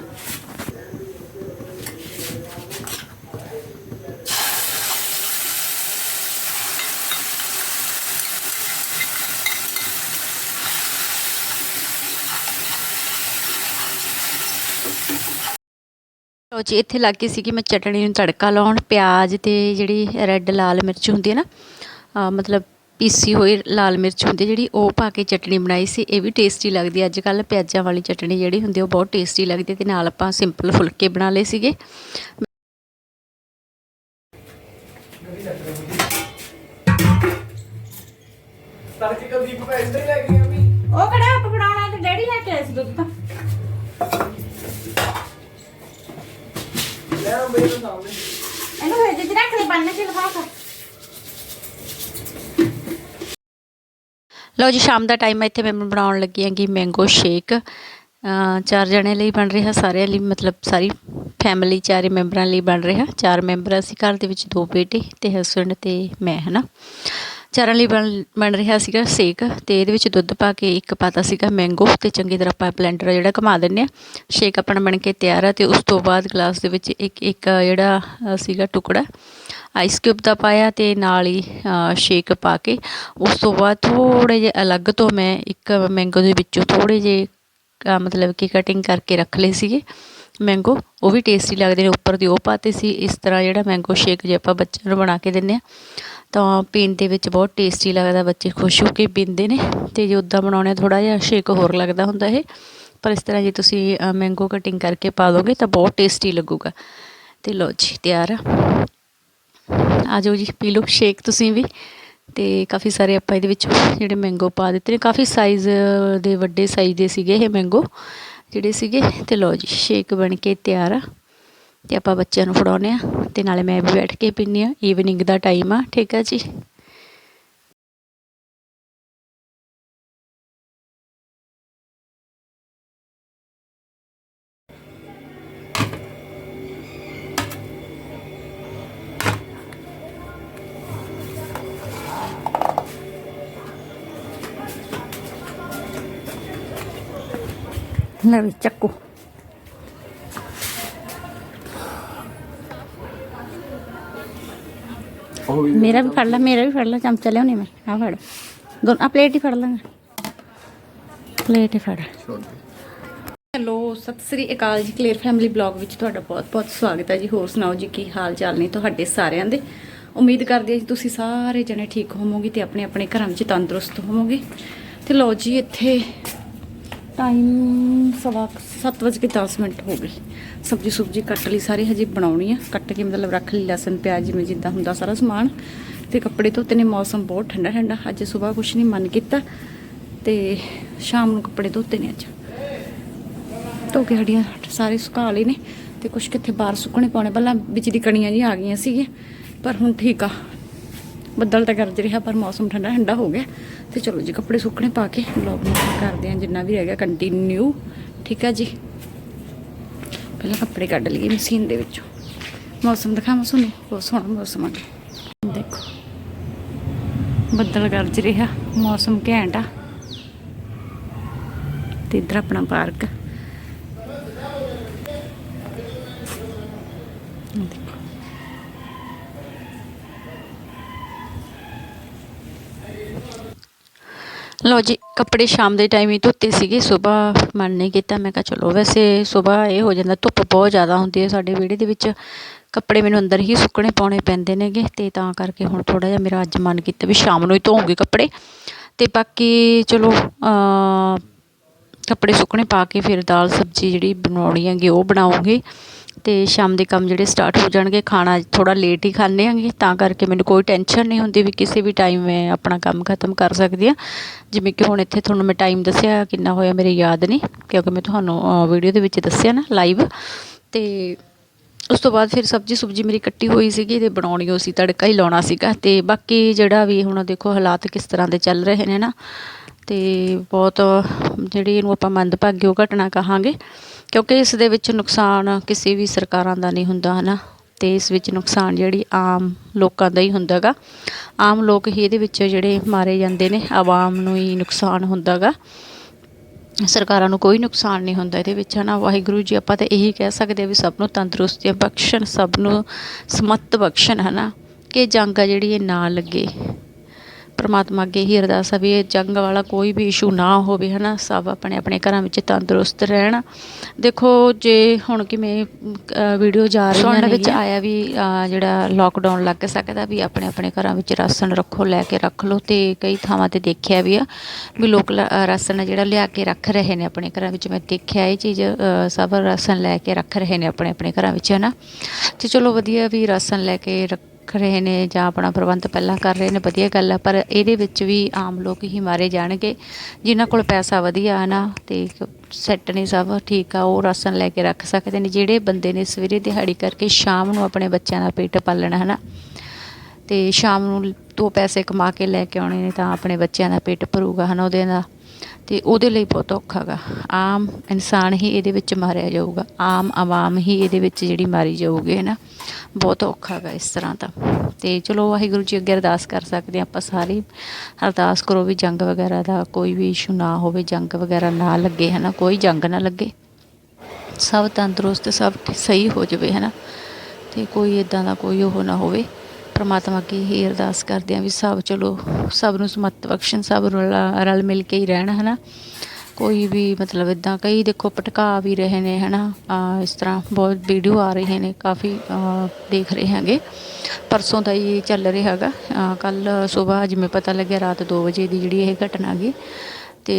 ਲਓ ਜੀ ਇੱਥੇ ਲੱਗ ਗਈ ਸੀ ਕਿ ਮੈਂ ਚਟਣੀ ਨੂੰ ਤੜਕਾ ਲਾਉਣ ਪਿਆਜ਼ ਤੇ ਜਿਹੜੀ ਰੈੱਡ ਲਾਲ ਮਿਰਚ ਹੁੰਦੀ ਹੈ ਨਾ ਮਤਲਬ ਪੀਸੀ ਹੋਈ ਲਾਲ ਮਿਰਚ ਹੁੰਦੀ ਹੈ ਜਿਹੜੀ ਉਹ ਪਾ ਕੇ ਚਟਣੀ ਬਣਾਈ ਸੀ ਇਹ ਵੀ ਟੇਸਟੀ ਲੱਗਦੀ ਹੈ। ਅੱਜ ਕੱਲ ਪਿਆਜ਼ਾਂ ਵਾਲੀ ਚਟਣੀ ਜਿਹੜੀ ਹੁੰਦੀ ਹੈ ਉਹ ਬਹੁਤ ਟੇਸਟੀ ਲੱਗਦੀ ਹੈ ਤੇ ਨਾਲ ਆਪਾਂ ਸਿੰਪਲ ਫੁਲਕੇ ਬਣਾ ਲਏ ਸੀਗੇ। ਤੜਕੇ ਕਦੀ ਪਕਾ ਇੱਧਰ ਹੀ ਲੈ ਗਈ ਅਮੀ ਉਹ ਕਿਹੜਾ ਆਪ ਬਣਾਉਣਾ ਤੇ ਡੈਡੀ ਲੈ ਕੇ ਆਏ ਸੀ ਦੁੱਧ ਤਾਂ। ਲੈ ਮੇਰੇ ਸਾਹਮਣੇ ਇਹਨੂੰ ਫੇਰ ਜਿੱਦ ਰੱਖ ਦੇ, ਬੰਨ ਕੇ ਲਫਾਫਾ ਲਓ ਜੀ, ਸ਼ਾਮ ਦਾ ਟਾਈਮ ਹੈ, ਇੱਥੇ ਮੈਂ ਬਣਾਉਣ ਲੱਗੀ ਹਾਂਗੀ ਮੈਂਗੋ ਸ਼ੇਕ ਚਾਰ ਜਣੇ ਲਈ ਬਣ ਰਿਹਾ, ਸਾਰਿਆਂ ਲਈ ਮਤਲਬ ਸਾਰੀ ਫੈਮਿਲੀ ਚਾਰੇ ਮੈਂਬਰਾਂ ਲਈ ਬਣ ਰਿਹਾ। ਚਾਰ ਮੈਂਬਰ, ਅਸੀਂ ਘਰ ਦੇ ਵਿੱਚ ਦੋ ਬੇਟੇ, ਤੇ ਹਸਬੰਡ ਤੇ ਮੈਂ, ਹਨਾ? ਚਾਰਨ ਲਈ ਬਣ ਬਣ ਰਿਹਾ ਸੀਗਾ ਸੇਕ ਤੇ ਇਹਦੇ ਵਿੱਚ ਦੁੱਧ ਪਾ ਕੇ ਇੱਕ ਪਾਤਾ ਸੀਗਾ ਮੈਂਗੋ ਤੇ ਚੰਗੀ ਤਰ੍ਹਾਂ ਆਪਾਂ ਬਲੈਂਡਰ ਜਿਹੜਾ ਘੁਮਾ ਦਿੰਨੇ ਆ ਸ਼ੇਕ ਆਪਣਾ ਬਣ ਕੇ ਤਿਆਰ ਆ ਤੇ ਉਸ ਤੋਂ ਬਾਅਦ ਗਲਾਸ ਦੇ ਵਿੱਚ ਇੱਕ ਇੱਕ ਜਿਹੜਾ ਸੀਗਾ ਟੁਕੜਾ ਆਈਸ ਕਿਊਬ ਦਾ ਪਾਇਆ ਤੇ ਨਾਲ ਹੀ ਸ਼ੇਕ ਪਾ ਕੇ। ਉਸ ਤੋਂ ਬਾਅਦ ਥੋੜੇ ਜਿਹੇ ਅਲੱਗ ਤੋਂ ਮੈਂ ਇੱਕ ਮੈਂਗੋ ਦੇ ਵਿੱਚੋਂ ਥੋੜੇ ਜਿਹੇ ਮਤਲਬ ਕਿ ਕਟਿੰਗ ਕਰਕੇ ਰੱਖ ਲਏ ਸੀਗੇ। ਮੈਂਗੋ ਉਹ ਵੀ ਟੇਸਟੀ ਲੱਗਦੇ ਨੇ, ਉੱਪਰ ਦੀ ਉਹ ਪਾਤੇ ਸੀ। ਇਸ ਤਰ੍ਹਾਂ ਜਿਹੜਾ ਮੈਂਗੋ ਸ਼ੇਕ ਜੇ ਆਪਾਂ ਬੱਚਿਆਂ ਨੂੰ ਬਣਾ ਕੇ ਦਿੰਨੇ ਆ ਤਾਂ ਪੀਣ ਦੇ ਵਿੱਚ ਬਹੁਤ ਟੇਸਟੀ ਲੱਗਦਾ, ਬੱਚੇ ਖੁਸ਼ ਹੋ ਕੇ ਪੀਂਦੇ ਨੇ ਤੇ ਜੇ ਉੱਦਾਂ ਬਣਾਉਣੇ ਥੋੜਾ ਜਿਹਾ ਸ਼ੇਕ ਹੋਰ ਲੱਗਦਾ ਹੁੰਦਾ ਇਹ। ਪਰ ਇਸ ਤਰ੍ਹਾਂ ਜੇ ਤੁਸੀਂ ਮੈਂਗੋ ਕਟਿੰਗ ਕਰਕੇ ਪਾ ਦੋਗੇ ਤਾਂ ਬਹੁਤ ਟੇਸਟੀ ਲੱਗੂਗਾ। ਤੇ ਲਓ ਜੀ, ਤਿਆਰ ਆ। ਆ ਜਾਓ ਜੀ, ਪੀ ਲਓ ਸ਼ੇਕ ਤੁਸੀਂ ਵੀ। ਤੇ ਕਾਫੀ ਸਾਰੇ ਆਪਾਂ ਇਹਦੇ ਵਿੱਚ ਜਿਹੜੇ ਮੈਂਗੋ ਪਾ ਦਿੱਤੇ ਨੇ, ਕਾਫੀ ਸਾਈਜ਼ ਦੇ ਵੱਡੇ ਸਾਈਜ਼ ਦੇ ਸੀਗੇ ਇਹ ਮੈਂਗੋ ਜਿਹੜੇ ਸੀਗੇ। ਤੇ ਲਓ ਜੀ ਸ਼ੇਕ ਬਣ ਕੇ ਤਿਆਰ ਆ। ਤੇ ਆਪਾਂ ਬੱਚਿਆਂ ਨੂੰ ਫੜਾਉਨੇ ਆ ਤੇ ਨਾਲੇ ਮੈਂ ਵੀ ਬੈਠ ਕੇ ਪੀਂਦੀ ਆ ਈਵਨਿੰਗ ਦਾ ਟਾਈਮ ਆ, ਠੀਕ ਆ ਜੀ? ਲੈ ਵੀ ਚੱਕੂ। ਮੇਰਾ ਵੀ ਫੜ ਲੈ ਮੇਰਾ ਵੀ ਫੜ ਲੈ ਚਮਚਾ ਲਿਆਉਣੀ ਮੈਂ। ਆ ਫੜ। ਦੋ ਆ ਪਲੇਟ ਹੀ ਫੜ ਲਾਂਗਾ। ਪਲੇਟ ਹੀ ਫੜ। ਹੈਲੋ ਸਤਿ ਸ੍ਰੀ ਅਕਾਲ ਜੀ ਕਲੀਅਰ ਫੈਮਿਲੀ ਬਲੌਗ ਵਿੱਚ ਤੁਹਾਡਾ ਬਹੁਤ-ਬਹੁਤ ਸਵਾਗਤ ਹੈ ਜੀ। ਹੋਰ ਸੁਣਾਓ ਜੀ ਕੀ ਹਾਲ ਚਾਲ ਨੇ ਤੁਹਾਡੇ ਸਾਰਿਆਂ ਦੇ? ਉਮੀਦ ਕਰਦੀ ਹਾਂ ਜੀ ਤੁਸੀਂ ਸਾਰੇ ਜਣੇ ਠੀਕ ਹੋਵੋਗੇ ਤੇ ਆਪਣੇ ਆਪਣੇ ਘਰਾਂ ਵਿੱਚ ਤੰਦਰੁਸਤ ਹੋਵੋਗੇ। ਤੇ ਲਓ ਜੀ ਇੱਥੇ ਟਾਈਮ ਸਵਾ 7:10 ਮਿੰਟ ਹੋ ਗਏ। ਸਬਜੀ ਸੁਬਜੀ ਕੱਟ ਲਈ, ਸਾਰੀ ਹਜੇ ਬਣਾਉਣੀ ਆ। ਕੱਟ ਕੇ ਮਤਲਬ ਰੱਖ ਲਈ ਲਸਣ, ਪਿਆਜ਼, ਜਿਵੇਂ ਜਿੱਦਾਂ ਹੁੰਦਾ ਸਾਰਾ ਸਮਾਨ। ਤੇ ਕੱਪੜੇ ਧੋਤੇ ਨੇ, ਮੌਸਮ ਬਹੁਤ ਠੰਡਾ ਠੰਡਾ। ਅੱਜ ਸਵੇਰ ਕੁਛ ਨਹੀਂ ਮਨ ਕੀਤਾ। ਤੇ ਸ਼ਾਮ ਨੂੰ ਕੱਪੜੇ ਧੋਤੇ ਨੇ ਅੱਜ। ਧੋ ਕੇ ਹੱਡੀਆਂ ਸਾਰੇ ਸੁਕਾ ਲਏ ਨੇ। ਤੇ ਕੁਛ ਕਿੱਥੇ ਬਾਹਰ ਸੁੱਕਣੇ ਪਾਉਣੇ। ਪਹਿਲਾਂ ਵਿੱਚ ਕਣੀਆਂ ਜੀ ਆ ਗਈਆਂ ਸੀਗੀਆਂ। ਪਰ ਹੁਣ ਠੀਕ ਆ। ਬੱਦਲ ਤਾਂ ਗਰਜ ਰਿਹਾ, ਪਰ ਮੌਸਮ ਠੰਡਾ ਠੰਡਾ ਹੋ ਗਿਆ। ਤੇ ਚਲੋ ਜੀ, ਕੱਪੜੇ ਸੁੱਕਣੇ ਪਾ ਕੇ ਵਲੌਗ ਨੂੰ ਕਰਦੇ ਆਂ ਜਿੰਨਾ ਵੀ ਹੈਗਾ ਕੰਟੀਨਿਊ ਠੀਕ ਆ ਜੀ? ਪਹਿਲਾਂ ਕੱਪੜੇ ਕੱਢ ਲਈਏ ਮਸ਼ੀਨ ਦੇ ਵਿੱਚੋਂ। ਮੌਸਮ ਦਿਖਾਵਾਂ ਤੁਹਾਨੂੰ? ਬਹੁਤ ਸੋਹਣਾ ਮੌਸਮ ਆ। ਦੇਖੋ। ਬੱਦਲ ਗਰਜ ਰਿਹਾ, ਮੌਸਮ ਘੈਂਟ ਆ। ਤੇ ਇਧਰ ਆਪਣਾ ਪਾਰਕ ਦੇਖੋ ਲਓ ਜੀ, ਕੱਪੜੇ ਸ਼ਾਮ ਦੇ ਟਾਈਮ ਹੀ ਧੋਤੇ ਸੀਗੇ ਸਵੇਰ ਮਨ ਨਹੀਂ ਕੀਤਾ, ਮੈਂ ਕਿਹਾ ਚਲੋ ਵੈਸੇ ਸਵੇਰ ਇਹ ਹੋ ਜਾਂਦਾ, ਧੁੱਪ ਬਹੁਤ ਜ਼ਿਆਦਾ ਹੁੰਦੀ ਹੈ ਸਾਡੇ ਵਿਹੜੇ ਦੇ ਵਿੱਚ, ਕੱਪੜੇ ਮੈਨੂੰ ਅੰਦਰ ਹੀ ਸੁੱਕਣੇ ਪਾਉਣੇ ਪੈਂਦੇ ਨੇਗੇ, ਤੇ ਤਾਂ ਕਰਕੇ ਹੁਣ ਥੋੜਾ ਜਿਹਾ ਮੇਰਾ ਅੱਜ ਮਨ ਕੀਤਾ ਵੀ ਸ਼ਾਮ ਨੂੰ ਹੀ ਧੋਉਂਗੀ ਕੱਪੜੇ, ਤੇ ਬਾਕੀ ਚਲੋ ਕੱਪੜੇ ਸੁੱਕਣੇ ਪਾ ਕੇ ਫਿਰ ਦਾਲ ਸਬਜ਼ੀ ਜਿਹੜੀ ਬਣਾਉਣੀ ਹੈਗੀ, ਉਹ ਬਣਾਉਂਗੀ ਅਤੇ ਸ਼ਾਮ ਦੇ ਕੰਮ ਜਿਹੜੇ ਸਟਾਰਟ ਹੋ ਜਾਣਗੇ, ਖਾਣਾ ਥੋੜ੍ਹਾ ਲੇਟ ਹੀ ਖਾਂਦੇ ਆਂਗੇ ਤਾਂ ਕਰਕੇ ਮੈਨੂੰ ਕੋਈ ਟੈਨਸ਼ਨ ਨਹੀਂ ਹੁੰਦੀ ਵੀ ਕਿਸੇ ਵੀ ਟਾਈਮ ਮੈਂ ਆਪਣਾ ਕੰਮ ਖਤਮ ਕਰ ਸਕਦੀ ਹਾਂ। ਜਿਵੇਂ ਕਿ ਹੁਣ ਇੱਥੇ ਤੁਹਾਨੂੰ ਮੈਂ ਟਾਈਮ ਦੱਸਿਆ ਕਿੰਨਾ ਹੋਇਆ, ਮੇਰੇ ਯਾਦ ਨਹੀਂ, ਕਿਉਂਕਿ ਮੈਂ ਤੁਹਾਨੂੰ ਵੀਡੀਓ ਦੇ ਵਿੱਚ ਦੱਸਿਆ ਨਾ ਲਾਈਵ ਅਤੇ ਉਸ ਤੋਂ ਬਾਅਦ ਫਿਰ ਸਬਜ਼ੀ ਸੁਬਜੀ ਮੇਰੀ ਕੱਟੀ ਹੋਈ ਸੀਗੀ ਤੇ ਬਣਾਉਣੀ ਉਹ ਸੀ, ਤੜਕਾ ਹੀ ਲਾਉਣਾ ਸੀਗਾ। ਤੇ ਬਾਕੀ ਜਿਹੜਾ ਵੀ ਹੁਣ ਦੇਖੋ ਹਾਲਾਤ ਕਿਸ ਤਰ੍ਹਾਂ ਦੇ ਚੱਲ ਰਹੇ ਨੇ ਨਾ, ਤੇ ਬਹੁਤ ਜਿਹੜੀ ਇਹਨੂੰ ਆਪਾਂ ਮੰਦਭਾਗੀ ਉਹ ਘਟਨਾ ਕਹਾਂਗੇ। ਕਿਉਂਕਿ ਇਸ ਦੇ ਵਿੱਚ ਨੁਕਸਾਨ ਕਿਸੇ ਵੀ ਸਰਕਾਰਾਂ ਦਾ ਨਹੀਂ ਹੁੰਦਾ, ਹਨਾ? ਤੇ ਇਸ ਵਿੱਚ ਨੁਕਸਾਨ ਜਿਹੜੀ ਆਮ ਲੋਕਾਂ ਦਾ ਹੀ ਹੁੰਦਾਗਾ। ਆਮ ਲੋਕ ਹੀ ਇਹਦੇ ਵਿੱਚ ਜਿਹੜੇ ਮਾਰੇ ਜਾਂਦੇ ਨੇ, ਆਵਾਮ ਨੂੰ ਹੀ ਨੁਕਸਾਨ ਹੁੰਦਾਗਾ। ਸਰਕਾਰਾਂ ਨੂੰ ਕੋਈ ਨੁਕਸਾਨ ਨਹੀਂ ਹੁੰਦਾ ਇਹਦੇ ਵਿੱਚ, ਹਨਾ? ਵਾਹਿਗੁਰੂ ਜੀ, ਆਪਾਂ ਤਾਂ ਇਹੀ ਕਹਿ ਸਕਦੇ ਆ ਵੀ ਸਭ ਨੂੰ ਤੰਦਰੁਸਤੀ ਬਖਸ਼ਣ, ਸਭ ਨੂੰ ਸਮੱਤ ਬਖਸ਼ਣ, ਹਨਾ? ਕਿ ਜੰਗ ਆ ਜਿਹੜੀ ਇਹ ਨਾ ਲੱਗੇ। ਪਰਮਾਤਮਾ ਅੱਗੇ ਹੀ ਅਰਦਾਸ ਆ ਵੀ ਇਹ ਜੰਗ ਵਾਲਾ ਕੋਈ ਵੀ ਇਸ਼ੂ ਨਾ ਹੋਵੇ ਹਨਾ? ਸਭ ਆਪਣੇ ਆਪਣੇ ਘਰਾਂ ਵਿੱਚ ਤੰਦਰੁਸਤ ਰਹਿਣ। ਦੇਖੋ ਜੇ ਹੁਣ ਕਿਵੇਂ ਵੀਡੀਓ ਜਾ ਰਹੀਆਂ ਨੇ ਵਿੱਚ ਆਇਆ ਵੀ ਜਿਹੜਾ ਲੋਕਡਾਊਨ ਲੱਗ ਸਕਦਾ ਵੀ ਆਪਣੇ ਆਪਣੇ ਘਰਾਂ ਵਿੱਚ ਰਾਸ਼ਨ ਰੱਖੋ ਲੈ ਕੇ ਰੱਖ ਲਓ ਤੇ ਕਈ ਥਾਵਾਂ ਤੇ ਦੇਖਿਆ ਵੀ ਆ ਵੀ ਲੋਕ ਰਾਸ਼ਨ ਜਿਹੜਾ ਲਿਆ ਕੇ ਰੱਖ ਰਹੇ ਨੇ ਆਪਣੇ ਘਰਾਂ ਵਿੱਚ। ਮੈਂ ਦੇਖਿਆ ਇਹ ਚੀਜ਼ ਸਭ ਰਾਸ਼ਨ ਲੈ ਕੇ ਰੱਖ ਰਹੇ ਨੇ ਆਪਣੇ ਆਪਣੇ ਘਰਾਂ ਵਿੱਚ ਹਨਾ? ਤੇ ਚਲੋ ਵਧੀਆ ਵੀ ਰਾਸ਼ਨ ਲੈ ਕੇ ਰੱਖ ਰਹੇ ਨੇ ਜਾਂ ਆਪਣਾ ਪ੍ਰਬੰਧ ਪਹਿਲਾਂ ਕਰ ਰਹੇ ਨੇ, ਵਧੀਆ ਗੱਲ ਆ। ਪਰ ਇਹਦੇ ਵਿੱਚ ਵੀ ਆਮ ਲੋਕ ਹੀ ਮਾਰੇ ਜਾਣਗੇ, ਜਿਨ੍ਹਾਂ ਕੋਲ ਪੈਸਾ ਵਧੀਆ ਹੈ ਨਾ, ਤੇ ਸੈੱਟ ਨੇ ਸਭ ਠੀਕ ਆ, ਉਹ ਰਾਸ਼ਨ ਲੈ ਕੇ ਰੱਖ ਸਕਦੇ ਨੇ। ਜਿਹੜੇ ਬੰਦੇ ਨੇ ਸਵੇਰੇ ਦਿਹਾੜੀ ਕਰਕੇ ਸ਼ਾਮ ਨੂੰ ਆਪਣੇ ਬੱਚਿਆਂ ਦਾ ਪੇਟ ਪਾਲਣਾ ਹੈ ਨਾ ਤੇ ਸ਼ਾਮ ਨੂੰ ਦੋ ਪੈਸੇ ਕਮਾ ਕੇ ਲੈ ਕੇ ਆਉਣੇ ਨੇ ਤਾਂ ਆਪਣੇ ਬੱਚਿਆਂ ਦਾ ਪੇਟ ਭਰੂਗਾ, ਹਨਾ, ਉਹਦੇ ਨਾਲ। ਤੇ ਉਹਦੇ ਲਈ ਬਹੁਤ ਔਖਾ ਗਾ। ਆਮ ਇਨਸਾਨ ਹੀ ਇਹਦੇ ਵਿੱਚ ਮਾਰਿਆ ਜਾਊਗਾ। ਆਮ ਆਵਾਮ ਹੀ ਇਹਦੇ ਵਿੱਚ ਜਿਹੜੀ ਮਾਰੀ ਜਾਊਗੀ, ਹੈ ਨਾ? ਬਹੁਤ ਔਖਾ ਗਾ ਇਸ ਤਰ੍ਹਾਂ ਤਾਂ। ਤੇ ਚਲੋ, ਵਾਹਿਗੁਰੂ ਜੀ ਅੱਗੇ ਅਰਦਾਸ ਕਰ ਸਕਦੇ ਹਾਂ ਆਪਾਂ ਸਾਰੇ। ਅਰਦਾਸ ਕਰੋ ਵੀ ਜੰਗ ਵਗੈਰਾ ਦਾ ਕੋਈ ਵੀ ਇਸ਼ੂ ਨਾ ਹੋਵੇ, ਜੰਗ ਵਗੈਰਾ ਨਾ ਲੱਗੇ, ਹੈ ਨਾ? ਕੋਈ ਜੰਗ ਨਾ ਲੱਗੇ। ਸਭ ਤੰਦਰੁਸਤ, ਸਭ ਸਹੀ ਹੋ ਜਾਵੇ, ਹੈ ਨਾ? ਤੇ ਕੋਈ ਇਦਾਂ ਦਾ ਕੋਈ ਉਹ ਨਾ ਹੋਵੇ। ਪਰਮਾਤਮਾ ਅੱਗੇ ਹੀ ਅਰਦਾਸ ਕਰਦੇ ਹਾਂ ਵੀ ਸਭ ਚਲੋ ਸਭ ਨੂੰ ਸਮਤ ਬਖਸ਼ਣ ਸਭ ਰਲ ਰਲ ਮਿਲ ਕੇ ਹੀ ਰਹਿਣ ਹਨਾ? ਕੋਈ ਵੀ ਮਤਲਬ ਇਦਾਂ ਕਈ ਦੇਖੋ ਭਟਕਾ ਵੀ ਰਹੇ ਨੇ ਹਨਾ? ਆ, ਇਸ ਤਰ੍ਹਾਂ ਬਹੁਤ ਵੀਡੀਓ ਆ ਰਹੇ ਨੇ ਕਾਫੀ ਦੇਖ ਰਹੇ ਹੈਗੇ। ਪਰਸੋਂ ਦਾ ਹੀ ਚੱਲ ਰਿਹਾ ਹੈਗਾ। ਕੱਲ ਸਵੇਰ ਜਿਵੇਂ ਪਤਾ ਲੱਗਿਆ ਰਾਤ 2 ਵਜੇ ਦੀ ਜਿਹੜੀ ਇਹ ਘਟਨਾ ਗਈ ਤੇ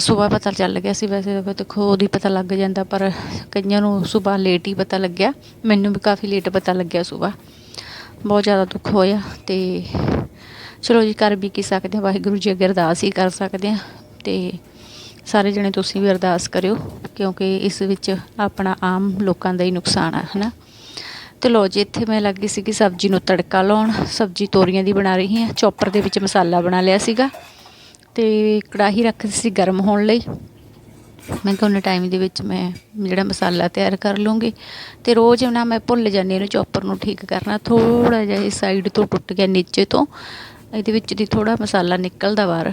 ਸੁਬਾਹ ਪਤਾ ਚੱਲ ਗਿਆ ਸੀ, ਵੈਸੇ ਤਾਂ ਦੇਖੋ ਉਹਦੀ ਪਤਾ ਲੱਗ ਜਾਂਦਾ, ਪਰ ਕਈਆਂ ਨੂੰ ਸੁਬਾਹ ਲੇਟ ਹੀ ਪਤਾ ਲੱਗਿਆ। ਮੈਨੂੰ ਵੀ ਕਾਫੀ ਲੇਟ ਪਤਾ ਲੱਗਿਆ ਸੁਬਾਹ ਬਹੁਤ ਜ਼ਿਆਦਾ ਦੁੱਖ ਹੋਇਆ ਤੇ ਚਲੋ ਜੀ, ਕਰ ਵੀ ਕੀ ਸਕਦੇ ਹਾਂ ਵਾਹਿਗੁਰੂ ਜੀ ਅੱਗੇ ਅਰਦਾਸ ਹੀ ਕਰ ਸਕਦੇ ਹਾਂ ਤੇ ਸਾਰੇ ਜਣੇ ਤੁਸੀਂ ਵੀ ਅਰਦਾਸ ਕਰਿਓ, ਕਿਉਂਕਿ ਇਸ ਵਿੱਚ ਆਪਣਾ ਆਮ ਲੋਕਾਂ ਦਾ ਹੀ ਨੁਕਸਾਨ ਆ, ਹਨਾ। ਤੇ ਲੋ ਜੀ, ਇੱਥੇ ਮੈਂ ਲੱਗੀ ਸੀ ਕਿ ਸਬਜ਼ੀ ਨੂੰ ਤੜਕਾ ਲਾਉਣ। ਸਬਜ਼ੀ ਤੋਰੀਆਂ ਦੀ ਬਣਾ ਰਹੀ ਹਾਂ। ਚੌਪਰ ਦੇ ਵਿੱਚ ਮਸਾਲਾ ਬਣਾ ਲਿਆ ਸੀਗਾ। ਤੇ ਕੜਾਹੀ ਰੱਖੀ ਸੀ ਗਰਮ ਹੋਣ ਲਈ। ਮੈਂ ਕਿਹਾ ਉਹਨੇ ਟਾਈਮ ਦੇ ਵਿੱਚ ਮੈਂ ਜਿਹੜਾ ਮਸਾਲਾ ਤਿਆਰ ਕਰ ਲੂੰਗੀ ਤੇ ਰੋਜ਼ ਨਾ ਮੈਂ ਭੁੱਲ ਜਾਂਦੀ ਇਹਨੂੰ ਚੌਪਰ ਨੂੰ ਠੀਕ ਕਰਨਾ। ਥੋੜਾ ਜਿਹਾ ਇਹ ਸਾਈਡ ਤੋਂ ਟੁੱਟ ਗਿਆ ਨੀਚੇ ਤੋਂ, ਇਹਦੇ ਵਿੱਚ ਦੀ ਥੋੜਾ ਮਸਾਲਾ ਨਿਕਲਦਾ ਬਾਹਰ।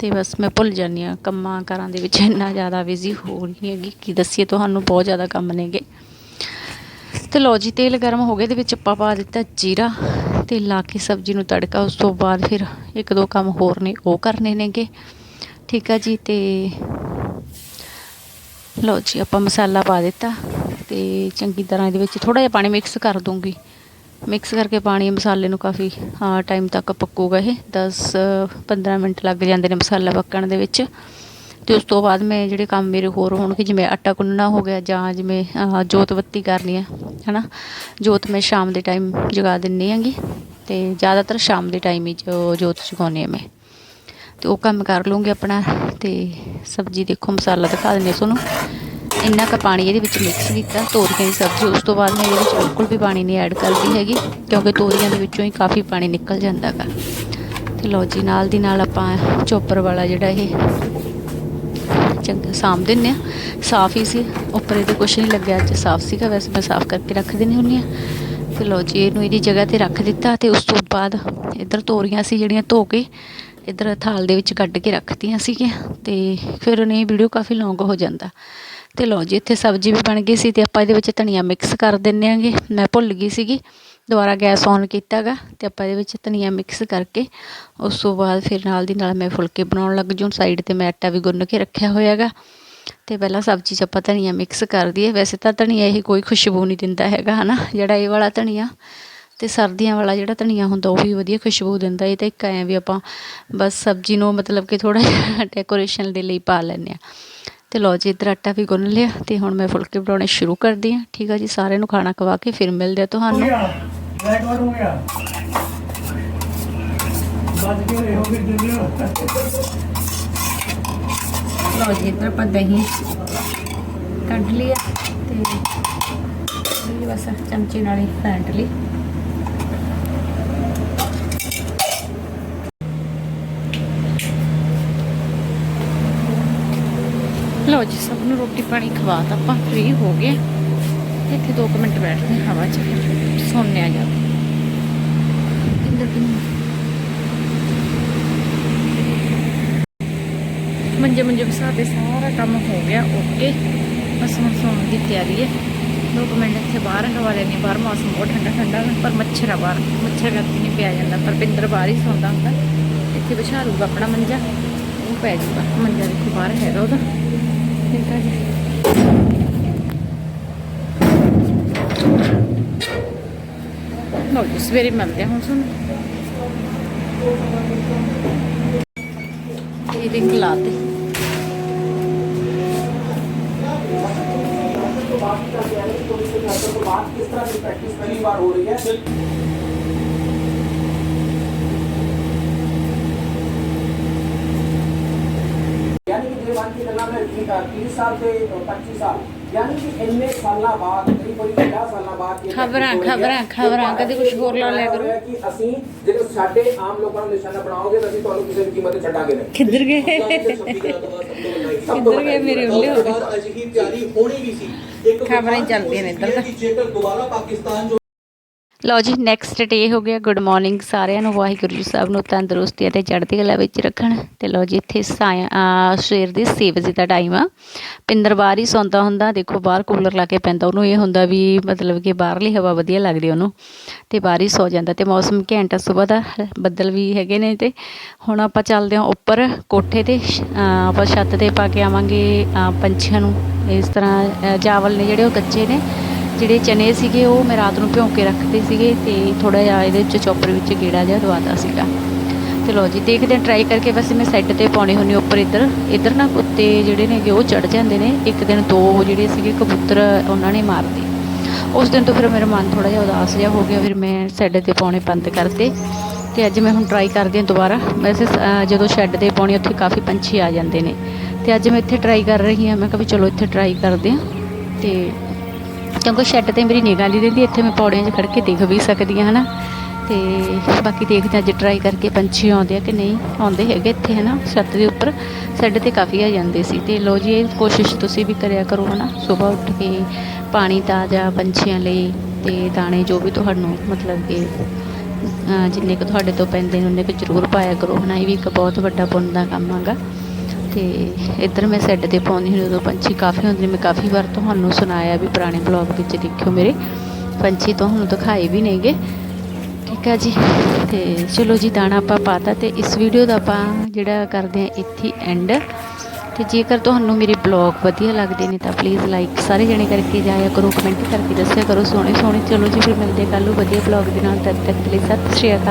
ਤੇ ਬਸ ਮੈਂ ਭੁੱਲ ਜਾਂਦੀ ਆ ਕੰਮਾਂ ਕਾਰਾਂ ਦੇ ਵਿੱਚ ਇੰਨਾ ਜ਼ਿਆਦਾ ਬਿਜ਼ੀ ਹੋ ਰਹੀ ਹੈਗੀ। ਕਿ ਦੱਸੀਏ, ਤੁਹਾਨੂੰ ਬਹੁਤ ਜ਼ਿਆਦਾ ਕੰਮ ਨੇਗੇ। ਤੇ ਲੋ ਜੀ, ਤੇਲ ਗਰਮ ਹੋ ਗਿਆ, ਇਹਦੇ ਵਿੱਚ ਆਪਾਂ ਪਾ ਦਿੱਤਾ ਜੀਰਾ। ਤੇ ਲਾ ਕੇ ਸਬਜ਼ੀ ਨੂੰ ਤੜਕਾ, ਉਸ ਤੋਂ ਬਾਅਦ ਫਿਰ ਇੱਕ ਦੋ ਕੰਮ ਹੋਰ ਨੇ, ਉਹ ਕਰਨੇ ਨੇਗੇ। ਠੀਕ ਆ ਜੀ, ਤੇ ਲਓ ਜੀ, ਆਪਾਂ ਮਸਾਲਾ ਪਾ ਦਿੱਤਾ ਤੇ ਚੰਗੀ ਤਰ੍ਹਾਂ ਇਹਦੇ ਵਿੱਚ ਥੋੜਾ ਜਿਹਾ ਪਾਣੀ ਮਿਕਸ ਕਰ ਦੂੰਗੀ। ਮਿਕਸ ਕਰਕੇ ਪਾਣੀ ਮਸਾਲੇ ਨੂੰ ਕਾਫੀ ਟਾਈਮ ਤੱਕ ਪੱਕੂਗਾ ਇਹ। 10 15 ਮਿੰਟ ਲੱਗ ਜਾਂਦੇ ਨੇ ਮਸਾਲਾ ਪੱਕਣ ਦੇ ਵਿੱਚ। ਤੇ ਉਸ ਤੋਂ ਬਾਅਦ ਮੈਂ ਜਿਹੜੇ ਕੰਮ ਮੇਰੇ ਹੋਰ ਹੋਣਗੇ ਜਿਵੇਂ ਆਟਾ ਗੁੰਨਣਾ ਹੋ ਗਿਆ ਜਾਂ ਜਿਵੇਂ ਜੋਤ ਬੱਤੀ ਕਰਨੀ ਹੈ ਹਨਾ? ਜੋਤ ਮੈਂ ਸ਼ਾਮ ਦੇ ਟਾਈਮ ਜਗਾ ਦਿੰਨੀ ਹੈਗੀ ਤੇ ਜ਼ਿਆਦਾਤਰ ਸ਼ਾਮ ਦੇ ਟਾਈਮ ਹੀ ਜੋਤ ਜਗਾਉਂਦੀ ਹਾਂ ਮੈਂ। ਤੇ ਉਹ ਕੰਮ ਕਰ ਲੂੰਗੀ ਆਪਣਾ ਤੇ ਸਬਜ਼ੀ ਦੇਖੋ, ਮਸਾਲਾ ਦਿਖਾ ਦਿੰਦੇ ਤੁਹਾਨੂੰ। ਇੰਨਾ ਕੁ ਪਾਣੀ ਇਹਦੇ ਵਿੱਚ ਮਿਕਸ ਕੀਤਾ, ਤੋਰੀਆਂ ਦੀ ਸਬਜ਼ੀ, ਉਸ ਤੋਂ ਬਾਅਦ ਮੈਂ ਇਹਦੇ ਵਿੱਚ ਬਿਲਕੁਲ ਵੀ ਪਾਣੀ ਨਹੀਂ ਐਡ ਕਰਦੀ ਹੈਗੀ, ਕਿਉਂਕਿ ਤੋਰੀਆਂ ਦੇ ਵਿੱਚੋਂ ਹੀ ਕਾਫੀ ਪਾਣੀ ਨਿਕਲ ਜਾਂਦਾ ਗਾ ਤੇ ਲਓ ਜੀ, ਨਾਲ ਦੀ ਨਾਲ ਆਪਾਂ ਚੋਪਰ ਵਾਲਾ ਜਿਹੜਾ ਇਹ ਚੰਗਾ ਸਾਂਭ ਦਿੰਨੇ ਆ। ਸਾਫ਼ ਹੀ ਸੀ ਉੱਪਰ ਇਹਦੇ ਕੁਛ ਨਹੀਂ ਲੱਗਿਆ, ਅੱਜ ਸਾਫ਼ ਸੀਗਾ, ਵੈਸੇ ਮੈਂ ਸਾਫ਼ ਕਰਕੇ ਰੱਖ ਦਿੰਦੀ ਹੁੰਦੀ ਆ। ਤੇ ਲਓ ਜੀ, ਇਹਨੂੰ ਇਹਦੀ ਜਗ੍ਹਾ ਤੇ ਰੱਖ ਦਿੱਤਾ ਤੇ ਉਸ ਤੋਂ ਬਾਅਦ ਇੱਧਰ ਤੋਰੀਆਂ ਸੀ ਜਿਹੜੀਆਂ ਧੋ ਕੇ ਇੱਧਰ ਥਾਲ ਦੇ ਵਿੱਚ ਕੱਢ ਕੇ ਰੱਖਤੀਆਂ ਸੀਗੀਆਂ ਤੇ ਫਿਰ ਉਹਨੇ ਵੀਡੀਓ ਕਾਫੀ ਲੌਂਗ ਹੋ ਜਾਂਦਾ। ਤੇ ਲਓ ਜੀ, ਇੱਥੇ ਸਬਜ਼ੀ ਵੀ ਬਣ ਗਈ ਸੀ ਤੇ ਆਪਾਂ ਇਹਦੇ ਵਿੱਚ ਧਨੀਆ ਮਿਕਸ ਕਰ ਦਿੰਨੇ ਆਂਗੇ। ਮੈਂ ਭੁੱਲ ਗਈ ਸੀਗੀ। ਦੁਬਾਰਾ ਗੈਸ ਔਨ ਕੀਤਾਗਾ ਤੇ ਆਪਾਂ ਇਹਦੇ ਵਿੱਚ ਧਨੀਆ ਮਿਕਸ ਕਰਕੇ ਉਸ ਤੋਂ ਬਾਅਦ ਫਿਰ ਨਾਲ ਦੀ ਨਾਲ ਮੈਂ ਫੁਲਕੇ ਬਣਾਉਣ ਲੱਗ ਜੂ ਸਾਈਡ ਤੇ ਮੈਂ ਆਟਾ ਵੀ ਗੁੰਨ ਕੇ ਰੱਖਿਆ ਹੋਇਆਗਾ। ਤੇ ਪਹਿਲਾਂ ਸਬਜ਼ੀ 'ਚ ਆਪਾਂ ਧਨੀਆ ਮਿਕਸ ਕਰ ਦਈਏ। ਵੈਸੇ ਤਾਂ ਧਨੀਆ ਇਹ ਕੋਈ ਖੁਸ਼ਬੂ ਨਹੀਂ ਦਿੰਦਾ ਹੈਗਾ, ਹਨਾ? ਜਿਹੜਾ ਇਹ ਵਾਲਾ ਧਨੀਆ ਤੇ ਸਰਦੀਆਂ ਵਾਲਾ ਜਿਹੜਾ ਧਨੀਆ ਹੁੰਦਾ, ਉਹ ਵੀ ਵਧੀਆ ਖੁਸ਼ਬੂ ਦਿੰਦਾ। ਇਹ ਤਾਂ ਇੱਕ ਐਂ ਵੀ ਆਪਾਂ ਬਸ ਸਬਜ਼ੀ ਨੂੰ ਮਤਲਬ ਕਿ ਥੋੜਾ ਜਿਹਾ ਡੈਕੋਰੇਸ਼ਨ ਦੇ ਲਈ ਪਾ ਲੈਂਦੇ ਆ ਤੇ ਲਓ ਜੀ, ਇੱਧਰ ਆਟਾ ਵੀ ਗੁੰਨ ਲਿਆ ਤੇ ਹੁਣ ਮੈਂ ਫੁਲਕੇ ਬਣਾਉਣੇ ਸ਼ੁਰੂ ਕਰਦੀ ਹਾਂ। ਠੀਕ ਆ ਜੀ, ਸਾਰਿਆਂ ਨੂੰ ਖਾਣਾ ਖਵਾ ਕੇ ਫਿਰ ਮਿਲਦੇ ਆ ਤੁਹਾਨੂੰ। ਬੈਕ ਵਾਰ ਹੋ ਗਿਆ। ਬਾਜ ਕੇ ਰਹੇ ਫਿਰ ਦਿੰਦੇ ਲਓ ਜੀ, ਇੱਧਰ ਆਪਾਂ ਦਹੀਂ ਕੱਢ ਲਿਆ ਤੇ ਇਹ ਬਸ ਚਮਚੇ ਨਾਲ ਹੀ ਫੈਂਟ ਲਈ। ਲਓ ਜੀ, ਸਭ ਨੂੰ ਰੋਟੀ ਪਾਣੀ ਖਵਾਤਾ ਆਪਾਂ ਫ੍ਰੀ ਹੋ ਗਏ। ਇੱਥੇ 2 ਮਿੰਟ ਬੈਠਦੇ ਹਵਾ 'ਚ ਫਿਰ ਸੌਂਨੇ ਆ ਜਾ ਮੰਜੇ ਮੰਜੇ ਵਸਾ ਤੇ ਸਾਰਾ ਕੰਮ ਹੋ ਗਿਆ ਓਕੇ। ਬਸ ਹੁਣ ਸੌਣ ਦੀ ਤਿਆਰੀ ਹੈ। ਦੋ ਕੁ ਮਿੰਟ ਇੱਥੇ ਬਾਹਰ ਹਵਾ ਲੈਣੀ ਬਾਹਰ ਮੌਸਮ ਬਹੁਤ ਠੰਡਾ ਠੰਡਾ ਪਰ ਮੱਛਰ ਆ ਬਾਹਰ। ਮੱਛਰ ਕਰਕੇ ਨਹੀਂ ਪਿਆ ਜਾਂਦਾ ਪਰ ਪਿੰਦਰ ਬਾਹਰ ਹੀ ਸੌਂਦਾ ਹੁੰਦਾ। ਇੱਥੇ ਵਿਛਾ ਲੂਗਾ ਆਪਣਾ ਮੰਜਾ ਉਹ ਪੈ ਜਾਊਗਾ। ਮੰਜਾ ਦੇਖੋ ਬਾਹਰ ਹੈਗਾ ਉਹਦਾ। ਠੀਕ ਹੈ ਜੀ। ਲਓ ਜੀ ਸਵੇਰੇ ਮਿਲਦੇ ਹਾਂ ਹੁਣ ਸਾਨੂੰ ਇਹ ਰਿੰਗ ਲਾ ਦੇ किस तरह की प्रैक्टिस पहली बार हो रही है यानी कि जेवान की गल्ला में तीस साल से पच्चीस साल ਖਬਰਾਂ ਖਬਰਾਂ ਖਬਰਾਂ ਕਦੇ ਕੁਝ ਹੋਰ ਲਾ ਲਿਆ ਕਰੋ। ਕਿ ਅਸੀਂ ਜਿਹੜੇ ਸਾਡੇ ਆਮ ਲੋਕਾਂ ਨੂੰ ਨਿਸ਼ਾਨਾ ਬਣਾਓਗੇ ਤਾਂ ਅਸੀਂ ਤੁਹਾਨੂੰ ਕਿਸੇ ਵੀ ਕੀਮਤ ਛੱਡਾਂਗੇ ਨਹੀਂ। ਕਿੱਧਰ ਗਏ? ਕਿੱਧਰ ਗਏ ਮੇਰੇ ਉੱਲੇ ਹੋ ਗਏ ਅਜਿਹੀ ਤਿਆਰੀ ਹੋਣੀ ਵੀ ਸੀ ਇੱਕ ਖਬਰਾਂ ਚੱਲਦੀਆਂ ਨੇ ਇੱਧਰ ਜੇਕਰ ਦੁਬਾਰਾ ਪਾਕਿਸਤਾਨ ਜੋ ਲਓ ਜੀ ਨੈਕਸਟ ਡੇ ਹੋ ਗਿਆ ਗੁੱਡ ਮਾਰਨਿੰਗ ਸਾਰਿਆਂ ਨੂੰ ਵਾਹਿਗੁਰੂ ਜੀ ਸਾਹਿਬ ਨੂੰ ਤੰਦਰੁਸਤੀ ਅਤੇ ਚੜ੍ਹਦੀ ਕਲਾ ਵਿੱਚ ਰੱਖਣ। ਤੇ ਲਓ ਜੀ ਇੱਥੇ ਸਾਇਆ ਸਵੇਰ ਦੇ 6 ਵਜੇ ਦਾ ਟਾਈਮ ਆ। ਪਿੰਦਰ ਬਾਹਰ ਹੀ ਸੌਂਦਾ ਹੁੰਦਾ ਦੇਖੋ ਬਾਹਰ ਕੂਲਰ ਲਾ ਕੇ ਪੈਂਦਾ ਉਹਨੂੰ ਇਹ ਹੁੰਦਾ ਵੀ ਮਤਲਬ ਕਿ ਬਾਹਰਲੀ ਹਵਾ ਵਧੀਆ ਲੱਗਦੀ ਉਹਨੂੰ। ਤੇ ਬਾਹਰ ਹੀ ਸੌ ਜਾਂਦਾ ਤੇ ਮੌਸਮ ਘੈਂਟ ਆ ਸਵੇਰ ਦਾ ਬੱਦਲ ਵੀ ਹੈਗੇ ਨੇ ਤੇ ਹੁਣ ਆਪਾਂ ਚੱਲਦੇ ਹਾਂ ਉੱਪਰ ਕੋਠੇ ਤੇ ਆਪਾਂ ਛੱਤ ਤੇ ਪਾ ਕੇ ਆਵਾਂਗੇ ਪੰਛੀਆਂ ਨੂੰ। ਇਸ ਤਰ੍ਹਾਂ ਅ, ਚਾਵਲ ਨੇ ਜਿਹੜੇ ਉਹ ਕੱਚੇ ਨੇ ਜਿਹੜੇ ਚਨੇ ਸੀਗੇ, ਉਹ ਮੈਂ ਰਾਤ ਨੂੰ ਭਿਉਂ ਕੇ ਰੱਖਦੇ ਸੀਗੇ ਤੇ ਥੋੜਾ ਜਿਹਾ ਇਹਦੇ ਵਿੱਚ ਚੌਪਰ ਵਿੱਚ ਗੇੜਾ ਜਿਹਾ ਦਵਾਤਾ ਸੀਗਾ। ਤੇ ਲਓ ਜੀ, ਦੇਖਦੇ ਹਾਂ ਟਰਾਈ ਕਰਕੇ ਵੈਸੇ ਮੈਂ ਸੈੱਟ ਤੇ ਪਾਉਣੇ ਹੁੰਦੇ ਉੱਪਰ ਇੱਧਰ। ਇੱਧਰ ਨਾ ਕੁੱਤੇ ਜਿਹੜੇ ਨੇਗੇ, ਉਹ ਚੜ ਜਾਂਦੇ ਨੇ। ਇੱਕ ਦਿਨ ਦੋ ਜਿਹੜੇ ਸੀਗੇ ਕਬੂਤਰ, ਉਹਨਾਂ ਨੇ ਮਾਰਦੇ ਉਸ ਦਿਨ ਤੋਂ ਫਿਰ ਮੇਰਾ ਮਨ ਥੋੜਾ ਜਿਹਾ ਉਦਾਸ ਜਿਹਾ ਹੋ ਗਿਆ, ਫਿਰ ਮੈਂ ਸੈੱਡ ਤੇ ਪਾਉਣੇ ਬੰਦ ਕਰਤੇ। ਤੇ ਅੱਜ ਮੈਂ ਹੁਣ ਟਰਾਈ ਕਰਦੀ ਹਾਂ ਦੁਬਾਰਾ। ਵੈਸੇ ਜਦੋਂ ਸ਼ੈੱਡ ਤੇ ਪਾਉਣੀ ਉੱਥੇ ਕਾਫੀ ਪੰਛੀ ਆ ਜਾਂਦੇ ਨੇ। ਤੇ ਅੱਜ ਮੈਂ ਇੱਥੇ ਟਰਾਈ ਕਰ ਰਹੀ ਹਾਂ। ਮੈਂ ਕਿਹਾ ਵੀ ਚਲੋ ਇੱਥੇ ਟਰਾਈ ਕਰਦੇ ਹਾਂ। ਤੇ ਕਿਉਂਕਿ ਸ਼ੈੱਡ ਤੇ ਮੇਰੀ ਨਿਗਾਹ ਨਹੀਂ ਰਹਿੰਦੀ, ਇੱਥੇ ਮੈਂ ਪੌੜੀਆਂ 'ਚ ਖੜ ਕੇ ਦੇਖ ਵੀ ਸਕਦੀ ਹਾਂ, ਹਨਾ। ਤੇ ਬਾਕੀ ਦੇਖਦੇ ਹਾਂ ਅੱਜ ਟਰਾਈ ਕਰਕੇ ਪੰਛੀ ਆਉਂਦੇ ਆ ਕਿ ਨਹੀਂ, ਆਉਂਦੇ ਹੈਗੇ ਇੱਥੇ, ਹਨਾ, ਛੱਤ ਦੇ ਉੱਪਰ। ਸਾਡੇ ਤੇ ਕਾਫੀ ਆ ਜਾਂਦੇ ਸੀ। ਤੇ ਲੋ ਜੀ, ਇਹ ਕੋਸ਼ਿਸ਼ ਤੁਸੀਂ ਵੀ ਕਰਿਆ ਕਰੋ, ਹਨਾ ਸਵੇਰ ਉੱਠ ਕੇ ਪਾਣੀ ਤਾਜ਼ਾ ਪੰਛੀਆਂ ਲਈ ਤੇ ਦਾਣੇ ਜੋ ਵੀ ਤੁਹਾਨੂੰ ਮਤਲਬ ਕਿ ਜਿੰਨੇ ਕੁ ਤੁਹਾਡੇ ਤੋਂ ਪੈਂਦੇ ਨੇ, ਉਹਨੇ ਕੁ ਜ਼ਰੂਰ ਪਾਇਆ ਕਰੋ, ਹਨਾ। ਇਹ ਵੀ ਇੱਕ ਬਹੁਤ ਵੱਡਾ ਪੁੰਨ ਦਾ ਕੰਮ ਹੈਗਾ। ਤੇ ਇੱਧਰ ਮੈਂ ਸੈੱਟ ਤੇ ਪਾਉਂਦੀ ਹੁੰਦੀ ਉਦੋਂ ਪੰਛੀ ਕਾਫੀ ਹੁੰਦੇ ਨੇ, ਮੈਂ ਕਾਫੀ ਵਾਰ ਤੁਹਾਨੂੰ ਸੁਣਾਇਆ ਵੀ ਪੁਰਾਣੇ ਬਲੌਗ ਵਿੱਚ ਦੇਖਿਓ ਮੇਰੇ। ਪੰਛੀ ਤੁਹਾਨੂੰ ਦਿਖਾਏ ਵੀ ਨੇਗੇ ਠੀਕ ਆ ਜੀ। ਤੇ ਚਲੋ ਜੀ, ਦਾਣਾ ਆਪਾਂ ਪਾਤਾ ਤੇ ਇਸ ਵੀਡੀਓ ਦਾ ਆਪਾਂ ਜਿਹੜਾ ਕਰਦੇ ਆ ਇੱਥੇ ਐਂਡ ਤੇ ਜੇਕਰ ਤੁਹਾਨੂੰ ਮੇਰੇ ਬਲੌਗ ਵਧੀਆ ਲੱਗਦੇ ਨੇ ਤਾਂ ਪਲੀਜ਼ ਲਾਈਕ ਸਾਰੇ ਜਣੇ ਕਰਕੇ ਜਾਇਆ ਕਰੋ ਕਮੈਂਟ ਕਰਕੇ ਦੱਸਿਆ ਕਰੋ ਸੋਹਣੇ ਸੋਹਣੇ ਚਲੋ ਜੀ, ਫਿਰ ਮਿਲਦੇ ਕੱਲ੍ਹ ਨੂੰ ਵਧੀਆ ਬਲੌਗ ਦੇ ਨਾਲ। ਤਦ ਤੱਕ ਲਈ ਸਤਿ ਸ਼੍ਰੀ ਅਕਾਲ।